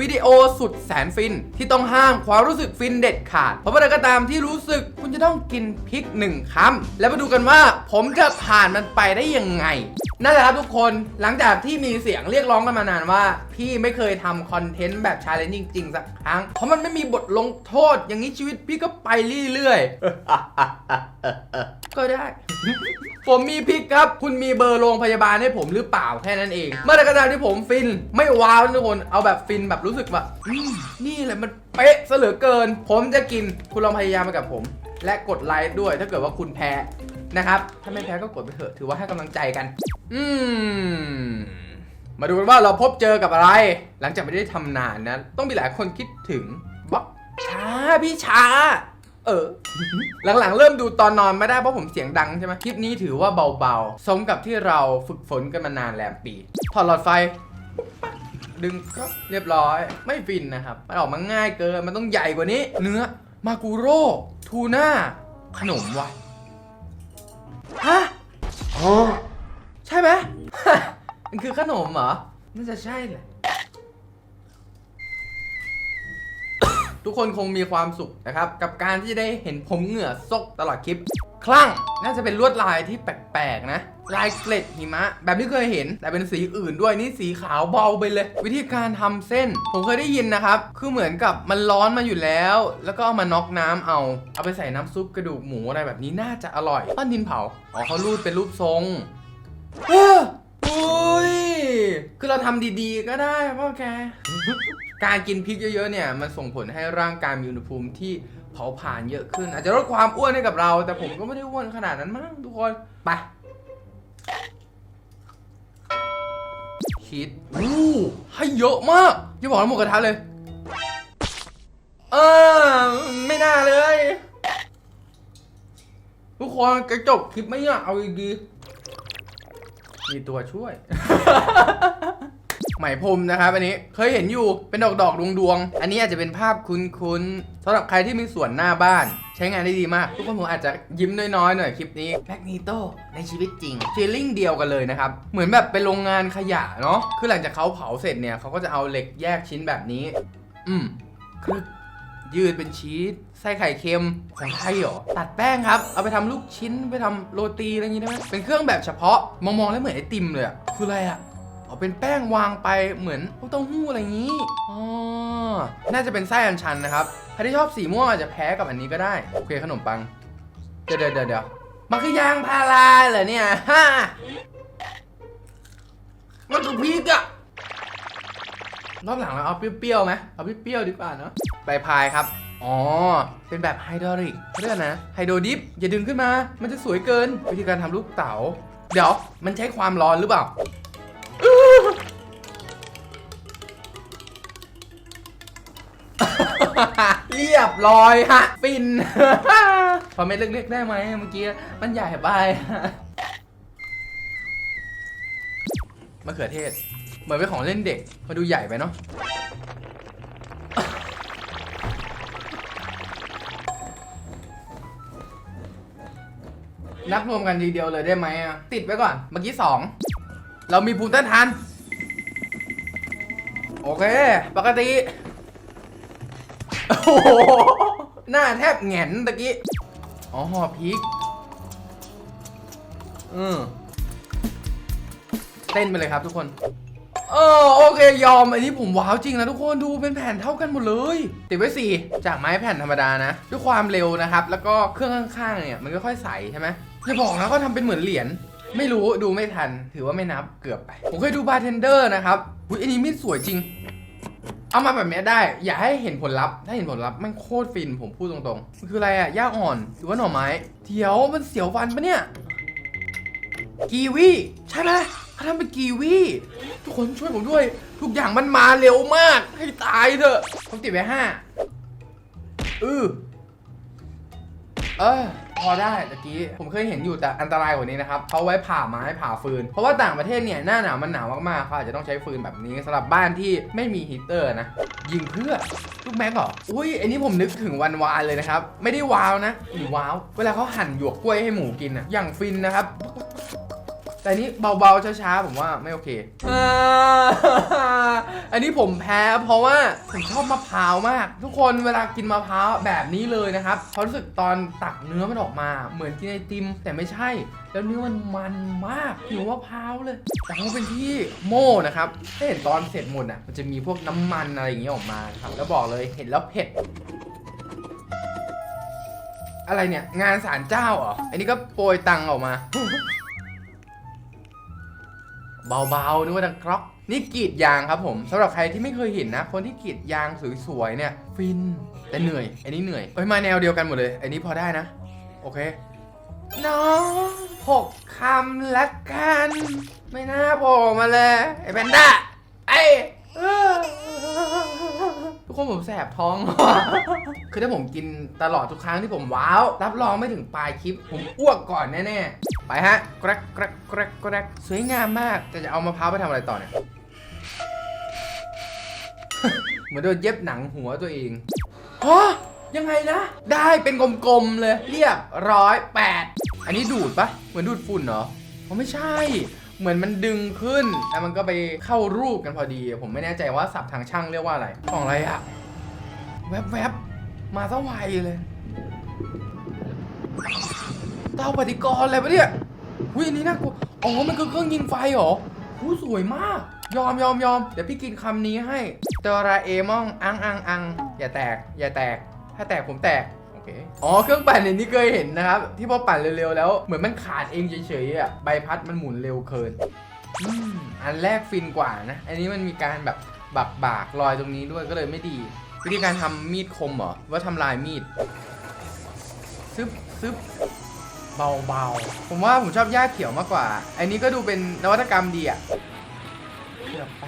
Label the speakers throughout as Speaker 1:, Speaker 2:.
Speaker 1: วิดีโอสุดแสนฟิน ที่ต้องห้ามความรู้สึกฟินเด็ดขาด เพราะเมื่อใดก็ตามที่รู้สึกคุณจะต้องกินพริกหนึ่งคำแล้วมาดูกันว่า ผมจะผ่านมันไปได้ยังไง นั่นแหละครับทุกคนหลังจากที่มีเสียงเรียกร้องกันมานานว่า พี่ไม่เคยทำคอนเทนต์แบบชาเลนจ์จริง ๆ สักครั้ง เพราะมันไม่มีบทลงโทษ อย่างนี้ชีวิตพี่ก็ไปเรื่อยๆ ก็ได้ ผมมีพิกครับ คุณมีเบอร์โรงพยาบาลให้ผมหรือเปล่าแค่นั้นเอง เมื่อใดก็ตามที่ผมฟิน ไม่ว้าวนะทุกคนเอาแบบฟินแบบรู้สึกว่าอืมนี่แหละมันเป๊ะเหลือเกิน ผมจะกินคุณลองพยายามไปกับผม และกดไลค์ด้วยถ้าเกิดว่าคุณแพ้ นะครับ ถ้าไม่แพ้ก็กดไปเถอะ ถือว่าให้กำลังใจกัน อืม มาดูกันว่าเราพบเจอกับอะไร หลังจากไม่ได้ทำนานนะ ต้องมีหลายคนคิดถึงบ๊อกช้าพี่ช้า เออ หลังๆ เริ่มดูตอนนอนไม่ได้เพราะผมเสียงดังใช่ไหมคลิปนี้ถือว่าเบาๆ สมกับที่เราฝึกฝนกันมานานแลมปี ถอดหลอดไฟดึงก็เรียบร้อย ไม่ฟินนะครับมันออกมาง่ายเกิน มันต้องใหญ่กว่านี้ เนื้อ มากูโร่ทูน่า ขนมวะ ฮะใช่ไหม มันคือขนมเหรอ น่าจะใช่แหละ ทุกคนคงมีความสุขนะครับกับการที่ได้เห็นผมเหงื่อซกตลอดคลิป คลั่งน่าจะเป็นลวดลายที่แปลกๆนะ ลายเกล็ดหิมะ แบบที่เคยเห็น แต่เป็นสีอื่นด้วยนี่สีขาวเบาไปเลย วิธีการทำเส้น ผมเคยได้ยินนะครับ คือเหมือนกับมันร้อนมาอยู่แล้ว แล้วก็เอามาน็อกน้ำเอา เอาไปใส่น้ำซุปกระดูกหมูอะไรแบบนี้น่าจะอร่อยปั้นดินเผาอ๋อเขารูดเป็นรูปทรงเฮ้ออุ้ยคือเราทำดีๆก็ได้พ่อแก การกินพริกเยอะๆเนี่ยมันส่งผลให้ร่างกายมีอุณหภูมิที่เผาผลาญเยอะขึ้น อาจจะลดความอ้วนให้กับเรา แต่ผมก็ไม่ได้อ้วนขนาดนั้นมั้งทุกคนไปชีสอู้ให้เยอะมากอย่าบอกว่าหมูกระทะเลย เออไม่น่าเลย ทุกคนกระจบคลิปไม่อยากเอาดีๆมีตัวช่วย ไหมพรมนะครับอันนี้เคยเห็นอยู่เป็นดอกดอกดวงดวงอันนี้อาจจะเป็นภาพคุ้นๆสำหรับใครที่มีสวนหน้าบ้าน ใช้งานได้ดีมากทุกคนผมอาจจะยิ้มน้อยๆหน่อยคลิปนี้แมกนีโตในชีวิตจริงฟีลลิ่งเดียวกันเลยนะครับ เหมือนแบบเป็นโรงงานขยะเนาะคือหลังจากเขาเผาเสร็จเนี่ยเขาก็จะเอาเหล็กแยกชิ้นแบบนี้ อืมคือยืดเป็นชีสไส้ไข่เค็มของไทยเหรอตัดแป้งครับ เอาไปทำลูกชิ้นไปทำโรตีอะไรอย่างงี้ได้ไหมเป็นเครื่องแบบเฉพาะมองๆแล้วเหมือนไอติมเลยอะคืออะไรอะ อ๋อเป็นแป้งวางไปเหมือนเต้าหู้อะไรอย่างงี้ อ๋อ น่าจะเป็นไส้อัญชันนะครับ ใครที่ชอบสีม่วงอาจจะแพ้กับอันนี้ก็ได้ โอเคขนมปัง เดี๋ยวเดี๋ยวเดี๋ยวมันคือยางพาราเหรอเนี่ยฮ่ามันคือพริกอะรอบหลังเราเอาเปรี้ยวๆไหมเอาเปรี้ยวๆดีกว่าเนาะใบพายครับ อ๋อ เป็นแบบไฮดรอลิกเรียกนะ ไฮโดรดิฟ อย่าดึงขึ้นมา มันจะสวยเกิน วิธีการทำลูกเต๋า เดี๋ยว มันใช้ความร้อนหรือเปล่า เรียบร้อยฮะ ฟิน พอเม็ดเล็กๆได้ไหมเมื่อกี้มันใหญ่ไปมะเขือเทศ เหมือนเป็นของเล่นเด็กมาดูใหญ่ไปเนาะนับรวมกันทีเดียวเลยได้ไหมอะ ติดไว้ก่อน เมื่อกี้สอง เรามีภูมิต้านทาน โอเค ปกติ โอ้โหหน้าแทบแหงนตะกี้ อ๋อห่อพริกอืมเต้นไปเลยครับทุกคน เออโอเคยอม อันนี้ผมว้าวจริงนะทุกคนดูเป็นแผ่นเท่ากันหมดเลย ติดไว้สี่จากไม้แผ่นธรรมดานะ ด้วยความเร็วนะครับ แล้วก็เครื่องข้างๆเนี่ยมันก็ค่อยใสใช่ไหมอย่าบอกนะก็ทำเป็นเหมือนเหรียญไม่รู้ดูไม่ทัน ถือว่าไม่นับเกือบไป ผมเคยดูบาร์เทนเดอร์นะครับอุ้ยอันนี้มีดสวยจริง เอามาแบบนี้ได้ อย่าให้เห็นผลลัพธ์ ถ้าเห็นผลลัพธ์มันโคตรฟินผมพูดตรงๆมันคืออะไรอะหญ้าอ่อนหรือว่าหน่อไม้เดี๋ยวมันเสียวฟันปะเนี่ยกีวีใช่ไหมเขาทำเป็นกีวีทุกคนช่วยผมด้วย ทุกอย่างมันมาเร็วมาก ให้ตายเถอะผมติดไว้ห้าอือเออ พอได้ตะกี้ผมเคยเห็นอยู่แต่อันตรายกว่านี้นะครับเขาไว้ผ่าไม้ผ่าฟืน เพราะว่าต่างประเทศเนี่ยหน้าหนาวมันหนาวมากๆเขาอาจจะต้องใช้ฟืนแบบนี้สำหรับบ้านที่ไม่มีฮีเตอร์นะ ยิงเพื่อลูกแม็กเหรออุ้ยอันนี้ผมนึกถึงวันวานเลยนะครับ ไม่ได้ว้าวนะหรือว้าว เวลาเขาหั่นหยวกกล้วยให้หมูกินอะอย่างฟินนะครับ แต่อันนี้เบาๆช้าๆผมว่าไม่โอเคอ่าอันนี้ผมแพ้เพราะว่าผมชอบมะพร้าวมาก ทุกคนเวลากินมะพร้าวแบบนี้เลยนะครับเพราะรู้สึกตอนตักเนื้อมันออกมา เหมือนกินไอติม แต่ไม่ใช่ แล้วเนื้อมันมันมากหิวมะพร้าวเลยแต่เขาเป็นที่โม่นะครับถ้าเห็นตอนเสร็จหมดอะมันจะมีพวกน้ำมันอะไรอย่างเงี้ยออกมาครับแล้วบอกเลยเห็นแล้วเผ็ดอะไรเนี่ย งานศาลเจ้าเหรอ อันนี้ก็โปรยตังค์ออกมา เบาๆนึกว่าดังกรอกนี่กรีดยางครับผมสำหรับใครที่ไม่เคยเห็นนะ คนที่กรีดยางสวยๆเนี่ย ฟินแต่เหนื่อยอันนี้เหนื่อยเอ้ยมาแนวเดียวกันหมดเลย อันนี้พอได้นะ โอเค น้องหกคำละกัน ไม่น่าโผล่มาเลย ไอ้แพนด้าไอ้ทุกคนผมแสบท้อง คือถ้าผมกินตลอดทุกครั้งที่ผมว้าว รับรองไม่ถึงปลายคลิป ผมอ้วกก่อนแน่ๆ ไปฮะกรักกรักกรักกรักสวยงามมากแต่จะเอามะพร้าวไปทำอะไรต่อเนี่ย เหมือนโดนเย็บหนังหัวตัวเองฮะยังไงนะ ได้เป็นกลมๆเลย เรียบร้อยแปดอันนี้ดูดปะเหมือนดูดฝุ่นเหรออ๋อไม่ใช่ เหมือนมันดึงขึ้นแล้วมันก็ไปเข้ารูปกันพอดี ผมไม่แน่ใจว่าศัพท์ทางช่างเรียกว่าอะไรของอะไรอะแวบๆมาซะไวเลย เตาปฏิกรณ์อะไรปะเนี่ยหุยอันนี้น่ากลัวอ๋อ มันคือเครื่องยิงไฟเหรอหูสวยมาก ยอมยอมยอมเดี๋ยวพี่กินคำนี้ให้โดราเอมองอังอังอังอย่าแตก อย่าแตก ถ้าแตกผมแตกโอเคอ๋อ เครื่องปั่นเนี่ยนี่เคยเห็นนะครับ ที่พอปั่นเร็วๆแล้ว เหมือนมันขาดเองเฉยๆอะใบพัดมันหมุนเร็วเกินอันแรกฟินกว่านะ อันนี้มันมีการแบบบักบากรอยตรงนี้ด้วยก็เลยไม่ดี วิธีการทำมีดคมเหรอว่าทำลายมีดซึบซึบ เบาๆ ผมว่าผมชอบหญ้าเขียวมากกว่า อันนี้ก็ดูเป็นนวัตกรรมดีอะเกือบไป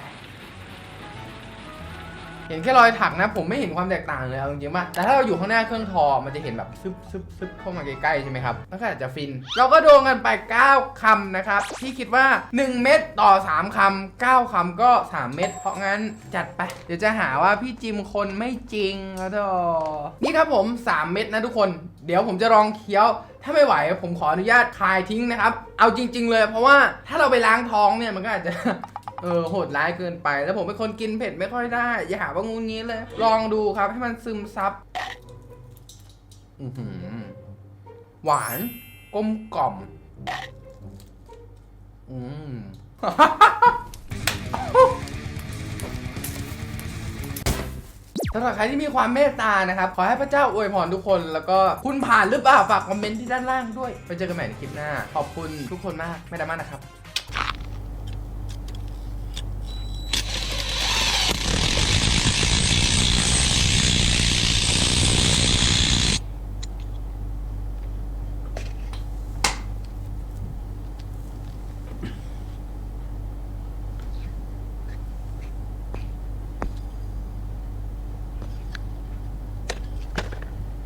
Speaker 1: เห็นแค่รอยถักนะ ผมไม่เห็นความแตกต่างเลยเอาจริงๆป่ะแต่ถ้าเราอยู่ข้างหน้าเครื่องทอมันจะเห็นแบบซึบซึบซึบเข้ามาใกล้ๆใช่ไหมครับแล้วก็อาจจะฟิน เราก็โดนกันไป 9คำนะครับที่คิดว่า 1 เม็ดต่อ 3คำ9คำก็ 3 เม็ดเพราะงั้นจัดไป เดี๋ยวจะหาว่าพี่จิมคนไม่จริงแล้วดอนี่ครับผม 3 เม็ดนะทุกคน เดี๋ยวผมจะลองเคี้ยวถ้าไม่ไหวผมขออนุญาตคายทิ้งนะครับ เอาจริง ๆ เลย เพราะว่าถ้าเราไปล้างท้องเนี่ยมันก็อาจจะ เออโหดร้ายเกินไป แล้วผมเป็นคนกินเผ็ดไม่ค่อยได้ อย่าหาว่างูงี้เลย ลองดูครับให้มันซึมซับอื้อหือหวานกลมกล่อม อืม สำหรับใครที่มีความเมตตานะครับ ขอให้พระเจ้าอวยพรทุกคน แล้วก็คุณผ่านหรือเปล่าฝากคอมเมนต์ที่ด้านล่างด้วย ไปเจอกันใหม่ในคลิปหน้า ขอบคุณทุกคนมาก ไม่ได้มากนะครับ